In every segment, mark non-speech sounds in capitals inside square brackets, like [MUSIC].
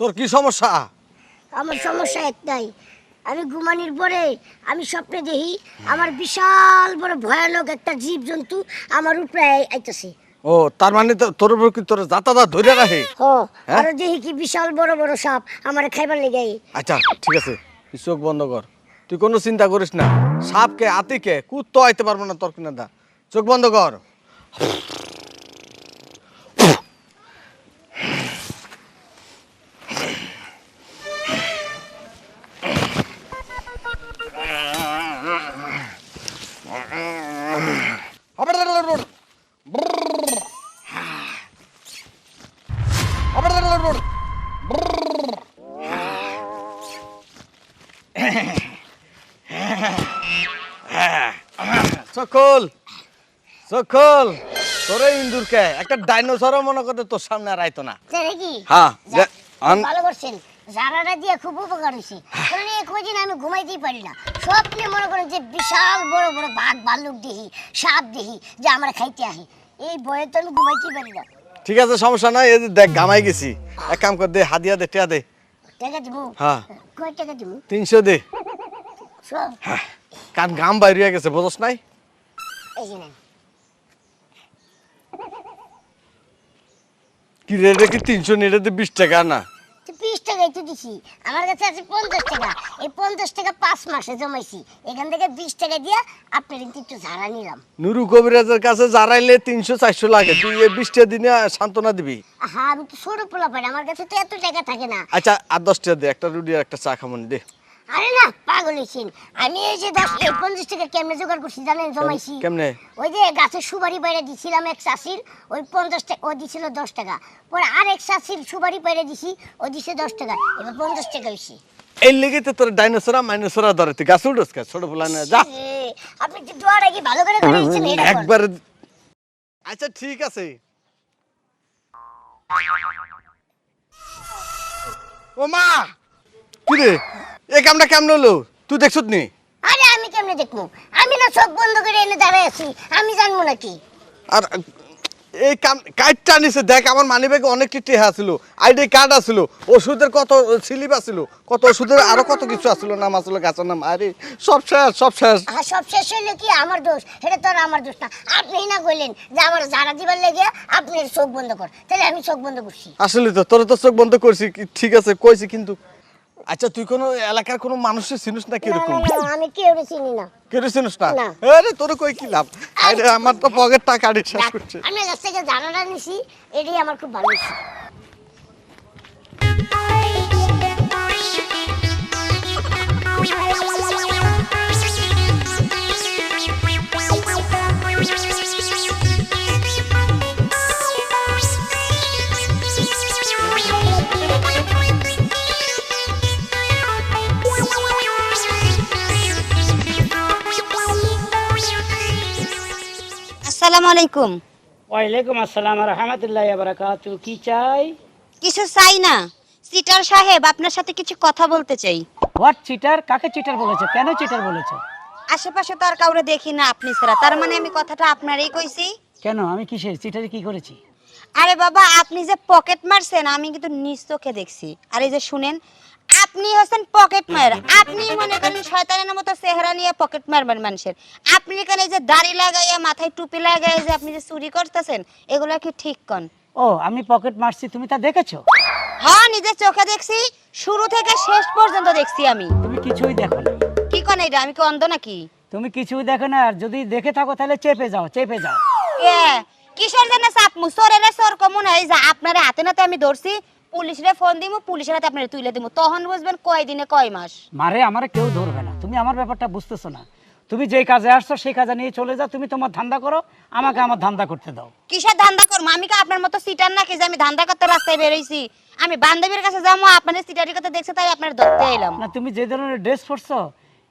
তোর কি সমস্যা? আমার সমস্যা একটাই। আমি ঘুমানির পরে আমি স্বপ্নে দেখি আমার বিশাল বড় ভয়ানক একটা জীব জন্তু আমার উপরে আই- আইতাছে। ও তার মানে তো- তোর উপর কি তোর যাতাদা ধরে রাখে? ও হ্যাঁ? আর দেখি কি বিশাল বড় বড় সাপ আমার খাইবার লেগে আচ্ছা ঠিক আছে চোখ বন্ধ কর। তুই কোনো চিন্তা করিস না। সাপকে আতিকে কুত্তো আইতে পারব না তোর কিনা দা চোখ বন্ধ কর। সকল সকল তোরে ইন্দুরকে একটা ডাইনোসরও মনে করতে তোর সামনে আর আইতো না। কি? হ্যাঁ, ভালো করছেন জারাটা দিয়ে খুব উপকার হয়েছে। কারণ এই কদিন আমি ঘুমাইতেই পারি না। স্বপ্নে মনে করেন যে বিশাল বড় বড় বাঘ ভাল্লুক দেখি সাপ দেখি যে আমার খাইতে আহি এই ভয়ে তো আমি ঘুমাইতেই পারি না। ঠিক আছে সমস্যা নাই। এই দেখ গামাই গেছি। এক কাম কর দে হাদিয়া দে টিয়া দে। টাকা দিব হ্যাঁ। কয় টাকা দিব তিনশো দে। সব কারণ গাম বাইরে গেছে বুঝস নাই। কি রেটে কি তিনশো নিয়ে বিশ টাকা না? বিশ টাকাই তো দিছি। আমার কাছে আছে পঞ্চাশ টাকা। এই পঞ্চাশ টাকা পাঁচ মাসে জমাইছি। এখান থেকে বিশ টাকা দিয়ে আপনার কিন্তু একটু ঝাড়া নিলাম। নুরু কবিরাজের কাছে জারাইলে তিনশো চারশো লাগে। তুই এই বিশটা দিনে সান্ত্বনা দিবি। হ্যাঁ আমি তো ছোট পোলা পাই আমার কাছে তো এত টাকা থাকে না। আচ্ছা আর দশটা দে। একটা রুটি আর একটা চা খামন দে। আরে না পাগল হয়েছেন আমি এই যে দশ এই পঞ্চাশ টাকা কেমনে জোগাড় করছি জানেন জমাইছি? কেমনে? ওই যে গাছের সুপারি বাইরে দিছিলাম এক চাষির ওই পঞ্চাশ টাকা ও দিছিল দশ টাকা। পরে আর এক চাষির সুপারি বাইরে দিছি ও দিছে দশ টাকা। এবার পঞ্চাশ টাকা হয়েছে এই লেগে তো তোর ডাইনোসরা মাইনোসরা ধরে তুই গাছ উঠোস কা ছোট ফুলা না যা। আপনি যে দোয়াটা কি ভালো করে করে দিচ্ছেন একবার আচ্ছা ঠিক আছে। ও মা! কি রে? এই কামটা কেমন হলো? তুই দেখছত নি? আরে আমি কেমনে দেখব? আমি না সব বন্ধ করে এনে দাঁড়ায় আছি আমি জানব নাকি? আর এই কাম কার্ডটা নিছে দেখ আমার মানি ব্যাগে অনেক কিছু আছিল আইডি কার্ড আছিল ওষুধের কত স্লিপ আছিল কত ওষুধের আরও কত কিছু আছিল নাম আছিল গাছের নাম আরে সব শেষ সব শেষ। আর সব শেষ হইল কি আমার দোষ? এটা তো আর আমার দোষ না। আপনি না কইলেন যে আমার জানা দিবার লেগে আপনি চোখ বন্ধ কর। তাহলে আমি চোখ বন্ধ করছি। আসলে তো তোর তো চোখ বন্ধ করছি কি- ঠিক আছে কইছি কিন্তু আচ্ছা তুই কোন এলাকার কোন মানুষের চিনিস না কীরকম? আমি কেউ চিনি না। কেউ চিনিস না। আরে তোর কই কি লাভ? আরে আমার তো পকেট টাকা করছে। আমি কাছ থেকে জানাটা নিছি এটাই আমার খুব ভালো লাগছে। আলাইকুম। ওয়ালাইকুম আসসালাম রহমতুল্লাহ বারাকাতু কি চাই? কিছু চাই না। সিটার সাহেব আপনার সাথে কিছু কথা বলতে চাই। হোয়াট চিটার কাকে চিটার বলেছে? কেন চিটার বলেছে? আশেপাশে তো আর কাউরে দেখি না আপনি ছাড়া। তার মানে আমি কথাটা আপনারই কইছি। কেন? আমি কিসের চিটারে কি করেছি? আরে বাবা আপনি যে পকেট মারছেন আমি কিন্তু নিজ চোখে দেখছি। আর এই যে শুনেন আপনি হচ্ছেন পকেট মার আপনি মনে করেন শয়তানের মতো চেহারা নিয়ে পকেট মারবেন মানুষের। আপনি এখানে যে দাড়ি লাগাইয়া মাথায় টুপি লাগাইয়া যে আপনি যে চুরি করতেছেন এগুলা কি ঠিক কন? ও আমি পকেট মারছি তুমি তা দেখেছ? হ্যাঁ নিজের চোখে দেখছি। শুরু থেকে শেষ পর্যন্ত দেখছি আমি। তুমি কিছুই দেখো না। কি কন এটা আমি কি অন্ধ নাকি? তুমি কিছুই দেখো না আর যদি দেখে থাকো তাহলে চেপে যাও চেপে যাও। এ কিশোর জন্য চাপ মুসরে রে সর কমন এই যে আপনারে হাতে নাতে আমি ধরছি পুলিশরে ফোন দিমু পুলিশের হাতে আপনারে তুলে দিমু। তখন বুঝবেন কয় দিনে কয় মাস। মারে আমারে কেউ ধরবে না। তুমি আমার ব্যাপারটা বুঝতেছো না। তুমি যেই কাজে আসছো সেই কাজে নিয়ে চলে যাও। তুমি তোমার ধান্দা করো আমাকে আমার ধান্দা করতে দাও। কিসের ধান্দা করব? আমি কি আপনার মতো সিটার নাকি যে আমি ধান্দা করতে রাস্তায় বেরোইছি আমি বান্ধবীর কাছে যাব আপনার সিটারি কথা দেখছে তাই আপনার ধরতে এলাম। না তুমি যে ধরনের ড্রেস পরছো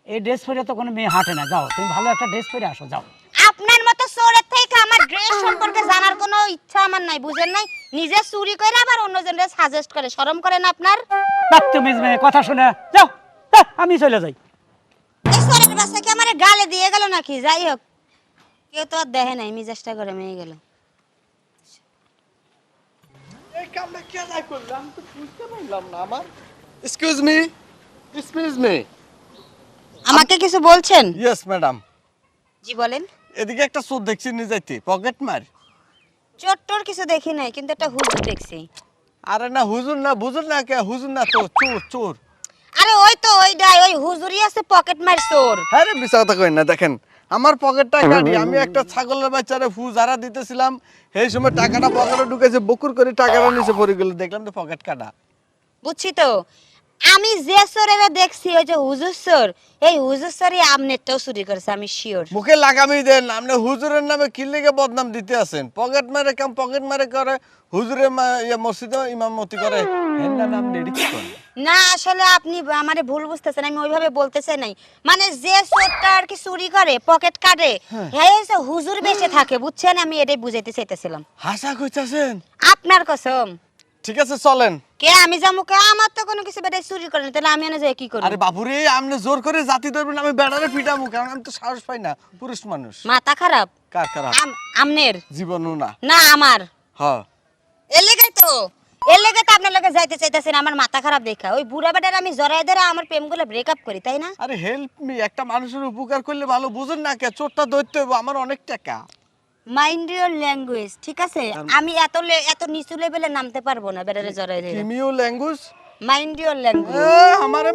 এই ড্রেস পরে তো কোনো মেয়ে হাঁটে না। যাও তুমি ভালো একটা ড্রেস পরে আসো যাও। আপনার মতো চোরের থেকে আমার ড্রেস সম্পর্কে জানার কোনো ইচ্ছা আমার নাই বুঝেন নাই? নিজে চুরি করে আবার অন্যজনের সাজেস্ট করে শরম করেন আপনার? বাচ্চুমিজ মেয়ে কথা শুনে। যাও আমি চলে যাই। এই চোরের বাচ্চা কি আমার গালে দিয়ে গেল নাকি? যাই হোক কেউ তো আর দেখে নাই মিজাজটা করে মেয়ে গেল। এই কামটা কে যাই করলাম তো বুঝতে পারলাম না আমার। এক্সকিউজ মি এক্সকিউজ মি আমাকে কিছু বলছেন? ইয়েস ম্যাডাম জি বলেন। এদিকে একটা চোর দেখছি নিয়ে যাইতে। পকেট মার। চট্টর কিছু দেখি নাই কিন্তু একটা হুজুর দেখছি। আরে না হুজুর না বুজুর না কে হুজুর না তো চোর চোর। আরে ওই তো ওইটাই ওই হুজুরই আছে পকেট মার চোর। হ্যাঁ রে মিশা কথা কই না দেখেন আমার পকেটটা কাটি আমি একটা ছাগলের বাচ্চারে ফু যারা দিতেছিলাম সেই সময় টাকাটা পকেটে ঢুকেছে বকুর করে টাকাটা নিচে পড়ে গেল দেখলাম তো পকেট কাটা। বুঝছি তো আমি যে চোরেরা দেখছি ওই যে হুজুর চোর এই হুজুর চোরই আমনেরটাও চুরি করেছে আমি শিওর মুখে লাগামি দেন আপনি হুজুরের নামে কি লেগে বদনাম দিতে আছেন? পকেট মারে কাম পকেট মারে করে হুজুরে ইয়ে মসজিদে ইমামতি করে। নামে? না আসলে আপনি আমারে ভুল বুঝতেছেন আমি ওইভাবে বলতে চাই নাই। মানে যে চোরটা আর কি চুরি করে পকেট কাটে হ্যাঁ। হুজুর বেঁচে থাকে বুঝছেন? আমি এটাই বুঝাইতে চাইতেছিলাম। হাসা কইতাছেন? আপনার কসম। ঠিক আছে চলেন। কে আমি যাব কে? আমার তো কোনো কিছু বেটাই চুরি করে না, তাহলে আমি এনে যাই কি করি আরে বাবুরে আপনি জোর করে জাতি ধরবেন আমি বেড়ারে পিটামু কারণ আমি তো সাহস পাই না পুরুষ মানুষ। মাথা খারাপ? কার খারাপ? আম- আমনের? জীবনও না। না আমার। হ্যাঁ এর লেগে তো। এর লেগে তো আপনার লগে যাইতে চাইতেছেন আমার মাথা খারাপ দেখা। ওই বুড়া বেটার আমি জড়াই ধরে আমার প্রেম প্রেমগুলো ব্রেকআপ করি তাই না? আরে হেল্প মি একটা মানুষের উপকার করলে ভালো বুঝুন না কে? চোরটা দৈত্য আমার অনেক টাকা। মাইন্ড ইউর ল্যাঙ্গুয়েজ ঠিক আছে? আমি এত এত নিচু লেভেলে নামতে পারব না বেটারে জড়াই ধরে। কিমিও ল্যাঙ্গুয়েজ মাইন্ড ইউর ল্যাঙ্গুয়েজ আমারে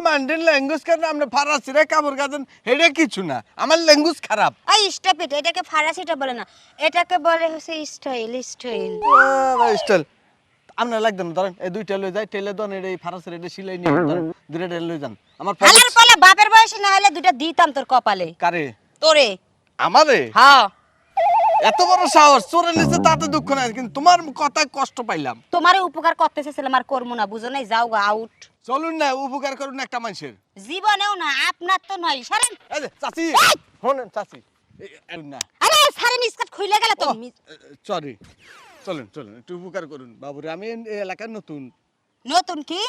ল্যাঙ্গুয়েজ কেন? আপনি ফারাসি রে কাপড় কাঁদেন এটা কিছু না। আমার ল্যাঙ্গুয়েজ খারাপ। এই স্টপ ইট এটাকে ফারাসিটা বলে না। এটাকে বলে হচ্ছে স্টাইল স্টাইল স্টাইল আপনার লাগবে না ধরেন এই দুইটা লই যাই টেলে দন এই ফারাসের এটা সিলাই নিয়ে ধরেন দুইটা টেলে লই যান। আমার পালা বাপের বয়সে না হলে দুটা দিতাম তোর কপালে। কারে? তোরে। আমারে? হ্যাঁ। এত বড় সাহস চোরে নিচে তাতে দুঃখ নাই কিন্তু তোমার কথায় কষ্ট পাইলাম। তোমারে উপকার করতে চেয়েছিলাম আর করব না বুঝো নাই? যাও গা আউট চলুন না উপকার করুন একটা মানুষের। জীবনেও না আপনার তো নয় সারেন। চাচি শোনেন চাচি না। আরে সারেন স্কার্ট খুলে গেল তো। সরি চলুন চলুন একটু উপকার করুন বাবুরে আমি এই এলাকার নতুন। নতুন কি।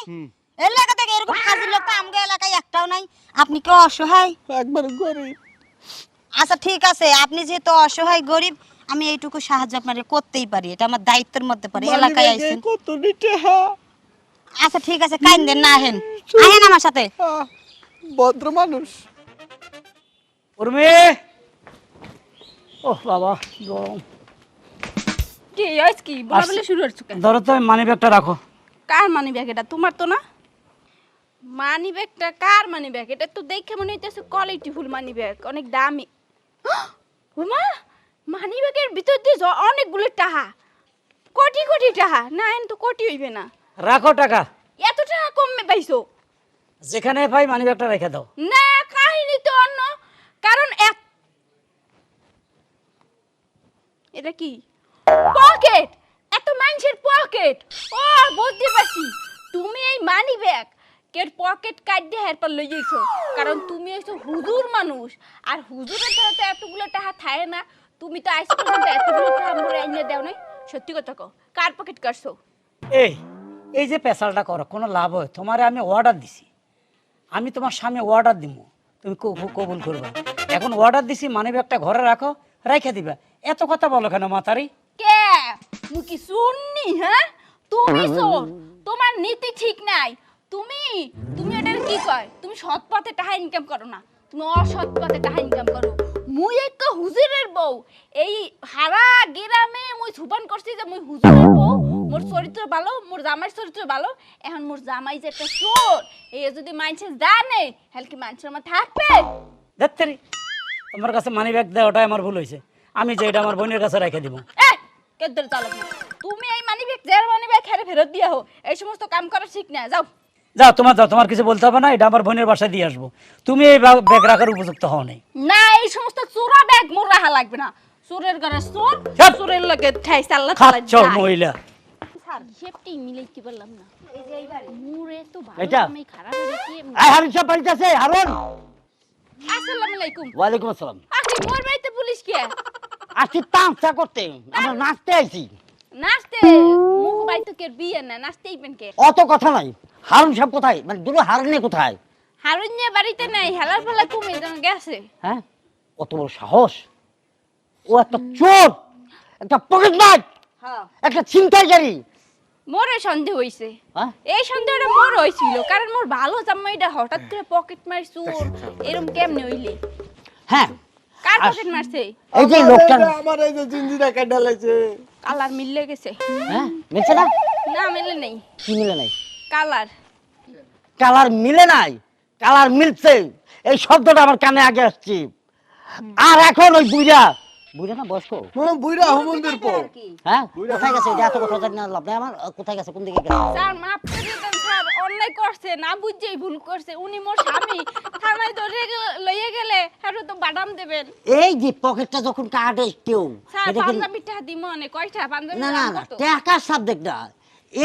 এলাকা থেকে এরকম কাজের লোক তো আমগো এলাকায় একটাও নাই। আপনি কি অসহায়? একবার গরিব। আচ্ছা ঠিক আছে। আপনি যেহেতু অসহায় গরিব আমি এইটুকু সাহায্য আপনারে করতেই পারি। এটা আমার দায়িত্বের মধ্যে পড়ে এলাকায় আইছেন কত নিতে আচ্ছা ঠিক আছে কাইন দেন না আহেন আহেন আমার সাথে। ভদ্র মানুষ। উর্মি! ও বাবা গরম। কি হয়েছে কি? বলা বলে শুরু হচ্ছে কেন? ধরো তো মানি ব্যাগটা রাখো। কার মানি ব্যাগ এটা? তোমার তো না? মানি ব্যাগটা কার মানি ব্যাগ? এটা তো দেখে মনে হইতেছে কোয়ালিটি ফুল মানি ব্যাগ অনেক দামি। [GASPS] ওমা মানি ব্যাগের ভিতর দিয়ে অনেকগুলো টাকা কোটি কোটি টাকা না এন তো কোটি হইবে না। রাখো টাকা। এত টাকা কমে পাইছো? যেখানে পাই মানি ব্যাগটা রেখে দাও। না কাহিনী তো অন্য। কারণ এটা কি? পকেট! এত মানুষের পকেট। ও বুঝতে পারছি। তুমি এই মানি ব্যাগ কের পকেট কাট দিয়ে হেরপার লই যাইছো। কারণ তুমি হইছো হুজুর মানুষ। আর হুজুরের দ্বারা তো এতগুলো টাকা থাকে না। তুমি তো আইস পর্যন্ত এতগুলো টাকা মোরে আইনে দাও নাই। সত্যি কথা কও কার পকেট কাটছো? এই এই যে পেশালটা করো কোনো লাভ হয়? তোমারে আমি অর্ডার দিছি। আমি তোমার সামনে অর্ডার দিব তুমি কবু- কবুল করবে। এখন অর্ডার দিছি মানি একটা ঘরে রাখো রেখে দিবা। এত কথা বলো কেন মাতারি? কে? মুই কি শুননি হ্যাঁ? তুমি শোন তোমার নীতি ঠিক নাই। তুমি? তুমি এটার কি কয়? তুমি সৎ পথে টাকা ইনকাম করো না। তুমি অসৎ পথে টাকা ইনকাম করো। মুই এক হুজুরের বউ। এই হারা গ্রামে মুই সুপান করছি যে মুই হুজুরের বউ। মোর চরিত্র ভালো মোর জামাইয়ের চরিত্র ভালো। এখন মোর জামাই যে একটা চোর এই যদি মানুষে জানে হলে কি মানুষের আমার থাকবে? দেখতেরি তোমার কাছে মানি ব্যাগ দেয় ওটাই আমার ভুল হয়েছে। আমি যে এটা আমার বোনের কাছে রেখে দিব। কেদ্দর চালক তুমি এই মানি ব্যাগ যার মানি ব্যাগ হেরে ফেরত দিয়া হো। এই সমস্ত কাম করা ঠিক না যাও। যাও তোমার যাও তোমার কিছু বলতে হবে না এটা আমার বোনের বাসায় দিয়ে আসব। তুমি এই ব্যাগ রাখার উপযুক্ত হও নাই। না এই সমস্ত চোরা ব্যাগ মোর রাখা লাগবে না। চোরের ঘরে চোর। চোরের লগে ঠাই চাল্লা খাচ্ছ মহিলা। হিসেবটি মিলাই কি বললাম না? মুরে তো ভালো আমি খারাপ হয়ে গেছি। আই হারুন সাহেব বাড়িতে আছে হারুন। আসসালামু আলাইকুম। ওয়ালাইকুম আসসালাম। আপনি মোর বাড়িতে পুলিশ কে? আসছি তামসা করতে আমরা নাচতে আইছি। নাচতে? মুখ বিয়ে না নাচতেই পেন কে? অত কথা নাই। হারুন সাহেব কোথায়? মানে দুটো হারুনে কোথায়? হারুনিয়া বাড়িতে নাই হেলার ফেলা কমে যেন গেছে। হ্যাঁ? অত বড় সাহস। ও একটা চোর একটা পকেট মার একটা ছিনতাইকারী। মোরে সন্দেহ হইছে। হ্যাঁ? এই সন্দেহটা মোর হয়েছিল কারণ মোর ভালো জামাইটা হঠাৎ করে পকেট মারি চোর এরকম কেমনে হইলে? হ্যাঁ। কার পকেট মারছে? এই যে লোকটা আমার এই যে জিঞ্জিরা কাটা লাগছে কালার মিললে গেছে। হ্যাঁ? মিলছে না? না মিলে নেই। কি মিলে নাই? কালার। কালার মিলে নাই কালার মিলছে। এই শব্দটা আমার কানে আগে আসছে। আর এখন ওই বুইরা বুইরা না বয়স্ক? হ্যাঁ বুইরা হুমন্দির পর। হ্যাঁ? কোথায় গেছে? এটা এত কথা জানি না লাভ নাই আমার। কোথায় গেছে? কোন দিকে গেছে? স্যার মাফ করে দেন স্যার। অন্যায় করছে না বুঝছেই ভুল করছে। উনি মোর স্বামী। থানায় ধরে লইয়ে গেলে আর তো বাদাম দেবেন। এই যে পকেটটা যখন কাটে কেউ স্যার পাঞ্জাবিটা কয়টা? পাঞ্জাবি না না না টাকার সাবজেক্ট না।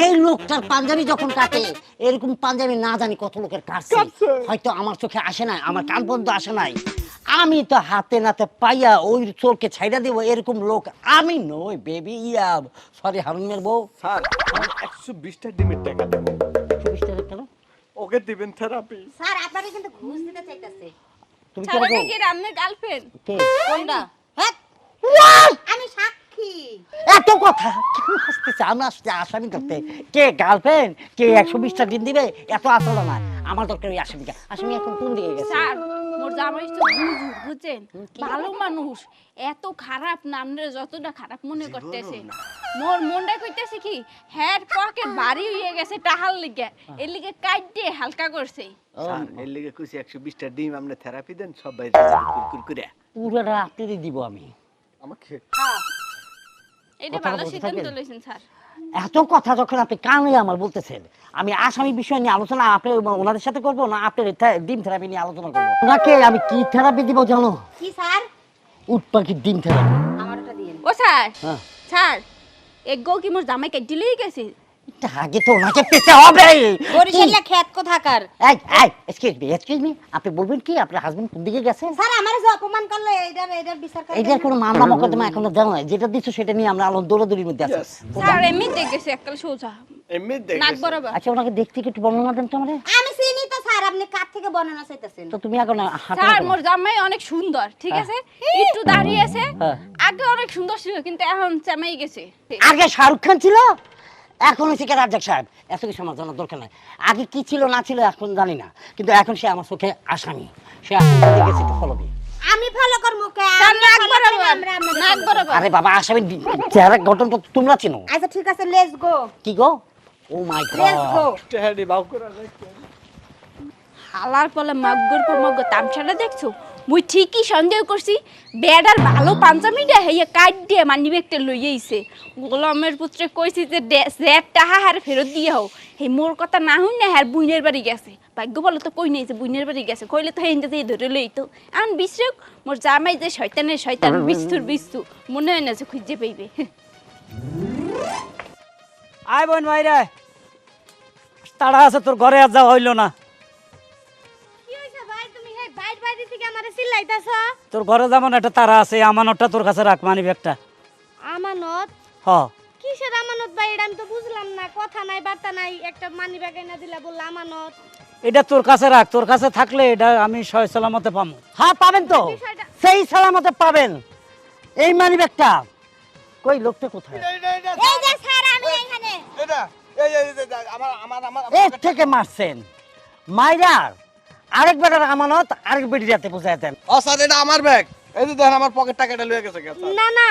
এই লোকটার পাঞ্জাবি যখন কাটে এরকম পাঞ্জাবি না জানি কত লোকের কাটছে। হয়তো আমার চোখে আসে নাই আমার কান পর্যন্ত আসে নাই। আমি তো হাতে নাতে পাইয়া ওই চোরকে ছাইড়া দিব এরকম লোক আমি নই বেবি ইয়া। সরি হারুনের বউ। স্যার একশো বিশটা ডিমের টাকা দেবো। চব্বিশ তারিখ কেন? ওকে দিবেন থেরাপি। স্যার আপনারা কিন্তু ঘুষ দিতে চাইতেছে। তুমি কি রান্নার গার্লফ্রেন্ড কে? কোনটা? হ্যাঁ? আমি সাক্ষী এত কথা কেন আসতেছে আমরা আসতে আসামি করতে। কে গার্লফ্রেন্ড কে একশো বিশটা দিন দিবে? এত আসলে না আমার দরকার ওই আসামিটা আসামি এখন কোন দিকে গেছে? স্যার মোর জামাই তো বুঝুর বুঝছেন? ভালো মানুষ। এত খারাপ নামরে যতটা খারাপ মনে করতেছে। মোর মনটা কইতেছে কি হ্যার পকেট ভারী হয়ে গেছে টাহার লিগে। এর লিগে কাটতে হালকা করছে। স্যার এর লিগে কইছি একশো বিশটা ডিম আপনি থেরাপি দেন সবাই কুরকুর পুরোটা আপনারই দিব আমি। আমাকে এটা ভালো সিদ্ধান্ত লইছেন স্যার। এত কথা যখন আপনি কানে আমার বলতেছেন আমি আসামি বিষয় নিয়ে আলোচনা আপনি ওনাদের সাথে করব না আপনার ডিম থেরাপি নিয়ে আলোচনা করব? ওনাকে আমি কি থেরাপি দিব জানো? কি স্যার? উট পাখির ডিম থেরাপি? ওটা ও স্যার। হ্যাঁ। স্যার এক গো কি মোর জামাই কেটে লই গেছে? আগে তো ওনাকে পেতে হবে। বরিশালে খেত কোথাকার? এই এই এক্সকিউজ মি এক্সকিউজ মি আপনি বলবেন কি? আপনার হাজবেন্ড কোন দিকে গেছে? স্যার আমার যে অপমান করল এইটার এইটার বিচার কোনো মামলা মোকদ্দমা এখনও যেটা দিচ্ছ সেটা নিয়ে আমরা আলো দৌড়াদৌড়ির মধ্যে আছি। স্যার এমনি এককাল সোজা। এমনি নাক বরাবর। আচ্ছা ওনাকে দেখতে একটু বর্ণনা দেন তো আমারে। আমি চিনি তো স্যার আপনি কার থেকে বর্ণনা চাইতেছেন? তো তুমি এখন হাঁটো স্যার মোর জামাই অনেক সুন্দর ঠিক আছে? একটু দাঁড়িয়ে আছে। হ্যাঁ। আগে অনেক সুন্দর ছিল কিন্তু এখন চামাই গেছে। আগে শাহরুখ খান ছিল? এখন হচ্ছে কে রাজ্জাক সাহেব এত কিছু আমার জানার দরকার নাই। আগে কি ছিল না ছিল এখন জানি না। কিন্তু এখন সে আমার চোখে আসামি সে গেছে একটু ফলো আমি করব কে? আরে বাবা আসামি চেহারা গঠন তো তোমরা চিনো। আচ্ছা ঠিক আছে লেটস গো কি গো? ও মাই লেটস গো গড টেহারি বাউ করে হালার পলে মগ্গর পর মগ্গ তামসাটা দেখছ? মুই ঠিকই সন্দেহ করছি, বেডার ভালো পাঞ্জামিটা হেয়ে কাট দিয়ে মানি ব্যাগটা লইয়ে আইছে। গোলামের পুত্রে কইছি যে জেট টাহা হার ফেরত দিয়ে হও হে, মোর কথা না হই না হ্যার বুইনের বাড়ি গেছে। ভাগ্য বলো তো কই নাই যে বুইনের বাড়ি গেছে। কইলে তো হেন যে ধরে লইতো। এখন বিশ্রক, মোর জামাই যে শয়তানের শয়তান বিস্তুর বিস্তু মনে হয় না যে খুঁজে পাইবে। আয় বোন ভাইরা। তাড়া আছে, তোর ঘরে আর যাওয়া হইল না। আমারে চিল্লাইতাছ? তোর ঘরে যেমন একটা তারা আছে আমানতটা তোর কাছে রাখ মানি ব্যাগটা আমানত? হ। কিসের আমানত ভাই? এটা আমি তো বুঝলাম না। কথা নাই বার্তা নাই একটা মানি ব্যাগ এনে দিলা বললা আমানত। এটা তোর কাছে রাখ তোর কাছে থাকলে এটা আমি সয় সালামতে পাবো হ্যাঁ পাবেন তো? সেই সালামতে পাবেন। এই মানি ব্যাগটা কই লোকটা কোথায়? এই যে স্যার আমি এখানে এটা এই এই আমার আমার আমার থেকে মারছেন। মাইরার। আরেক বেটার আমানত আরেক বুঝাই দেন। ও স্যার এটা আমার ব্যাগ। এই যে দেখেন আমার পকেট টাকাটা লয়ে গেছে না না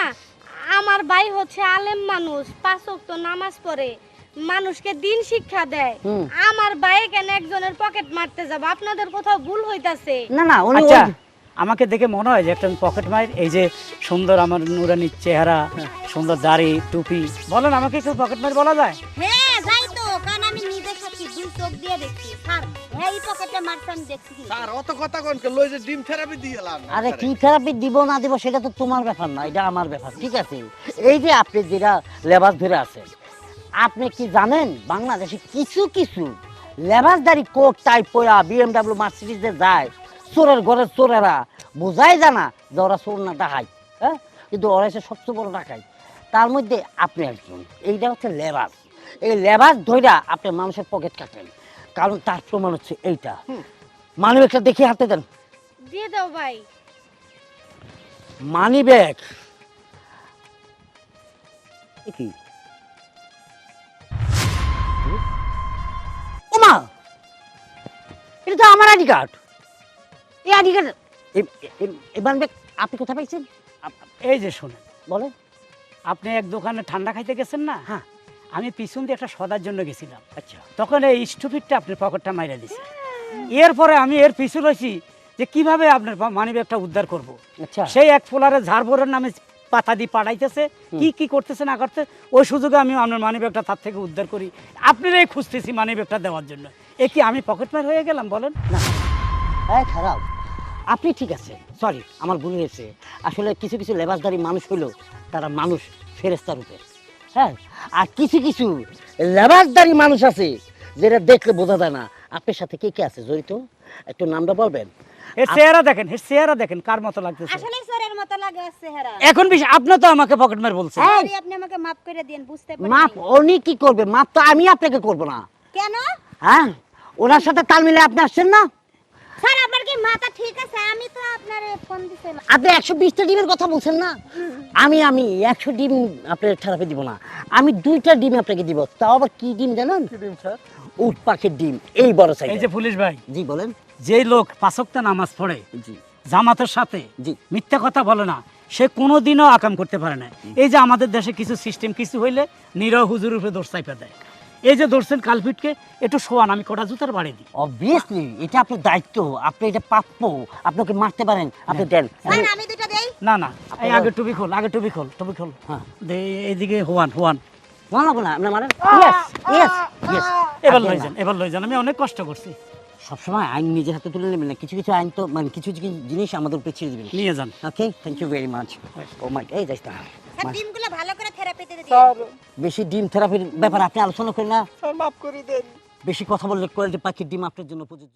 আমার ভাই হচ্ছে আলেম মানুষ পাঁচ ওয়াক্ত নামাজ পড়ে মানুষকে দিন শিক্ষা দেয়। আমার ভাই কেন একজনের পকেট মারতে যাব? আপনাদের কোথাও ভুল হইতাছে। না না উনি আচ্ছা আমাকে দেখে মনে হয় যে একটা পকেট মায়ের এই যে সুন্দর আমার নুরানির চেহারা সুন্দর দাড়ি টুপি বলেন আমাকে একটু পকেট মার বলা যায়? হ্যাঁ যাই তো কারণ আমি নিজের সাথে দুই চোখ দিয়ে হ্যাঁ এই পকেটে মারতে দেখছি স্যার অত কথা কোন লই যে ডিম থেরাপি দিয়ে আরে কি থেরাপি দিব না দিব সেটা তো তোমার ব্যাপার না এটা আমার ব্যাপার ঠিক আছে? এই যে আপনি যেটা লেবাস ধরে আছেন আপনি কি জানেন বাংলাদেশে কিছু কিছু লেবাসদারি কোট টাইপ পরা বিএমডাব্লিউ মার্সিডিজে যায় চোরের ঘরের চোরেরা বোঝাই জানা যে ওরা চোর না ডাকাই হ্যাঁ? কিন্তু ওরা এসে সবচেয়ে বড় ডাকাই তার মধ্যে আপনি একজন এইটা হচ্ছে লেবাস। এই লেবাস ধইরা আপনি মানুষের পকেট কাটেন। কারণ তার প্রমাণ হচ্ছে এইটা। মানি ব্যাগটা দেখি হাতে দেন। দিয়ে দাও ভাই। মানি ব্যাগ কি? ওমা! এটা তো আমার আইডি কার্ড। এই আইডি কার্ড এই মানি ব্যাগ আপনি কোথায় পাইছেন? এই যে শোনেন বলে আপনি এক দোকানে ঠান্ডা খাইতে গেছেন না? হ্যাঁ। আমি পিছন দিয়ে একটা সদার জন্য গেছিলাম। আচ্ছা তখন এই স্টুপিডটা আপনার পকেটটা মাইরা দিছে। এরপরে আমি এর পিছু রয়েছি যে কীভাবে আপনার মানি ব্যাগটা উদ্ধার করব। আচ্ছা। সেই এক ফোলারে ঝাড়বোরের নামে পাতা দিয়ে পাঠাইতেছে কি কি করতেছে না করতে ওই সুযোগে আমি আপনার মানি ব্যাগটা তার থেকে উদ্ধার করি। আপনারাই খুঁজতেছি মানি ব্যাগটা দেওয়ার জন্য। এ কি আমি পকেট মার হয়ে গেলাম বলেন? না। হ্যাঁ খারাপ। আপনি ঠিক আছে। সরি আমার ভুল হয়েছে। আসলে কিছু কিছু লেবাসদারি মানুষ হলো তারা মানুষ ফেরেস্তা রূপে। হ্যাঁ আর কিছু কিছু লেবাসদারি মানুষ আছে যেটা দেখলে বোঝা যায় না। আপনার সাথে কে কে আছে জড়িত? একটু নামটা বলবেন? এর চেহারা দেখেন এর চেহারা দেখেন কার মতো লাগতেছে? আসলে স্যারের মতো লাগে চেহারা। এখন বেশি আপনি তো আমাকে পকেট মার বলছেন। এই, আপনি আমাকে মাফ করে দিন বুঝতে পারি মাপ উনি কি করবে? তো আমি আপনাকে করব না। কেন? হ্যাঁ ওনার সাথে তাল মিলে আপনি আসছেন না? মাথা ঠিক আছে আমি তো আপনার ফোন দিছিলাম। আপনি একশো বিশটা ডিমের কথা বলছেন না? আমি আমি একশো ডিম আপনার থেরাপি দিব না। আমি দুইটা ডিম আপনাকে দিব। তাও আবার কি ডিম জানেন? উট পাখির ডিম এই বড় সাইজ এই যে পুলিশ ভাই। জি বলেন। যেই লোক পাঁচক্তা নামাজ পড়ে জি। জামাতের সাথে জি। মিথ্যা কথা বলে না সে কোনোদিনও আকাম করতে পারে না। এই যে আমাদের দেশে কিছু সিস্টেম কিছু হইলে নিরহ হুজুর উপরে দোষ চাইপা দেয়। এই যে ধরছেন কালপিটকে একটু শোয়ান আমি কটা জুতার বাড়ি দিই। অবভিয়াসলি এটা আপনার দায়িত্ব আপনি এটা প্রাপ্য আপনাকে মারতে পারেন আপনি দেন। আমি দুইটা দেই? না না এই আগে টুপি খোল আগে টুপি খোল টুপি খোল। হ্যাঁ। দে এইদিকে হোয়ান হোয়ান। মানা বলা আপনি মারেন। ইয়েস ইয়েস ইয়েস এবার লই যান এবার লই যান আমি অনেক কষ্ট করছি। সবসময় আইন নিজের হাতে তুলে নেবেন না কিছু কিছু আইন তো মানে কিছু কিছু জিনিস আমাদের উপরে ছেড়ে দেবেন। নিয়ে যান। Okay thank you very much oh my এই না স্যার ডিমগুলো ভালো করে থেরাপিতে দিন বেশি ডিম থেরাপির ব্যাপারে আপনি আলোচনা করেন না। স্যার মাফ করে দেন। বেশি কথা বললে কোয়ালিটি পাখির ডিম আপনার জন্য প্রযোজ্য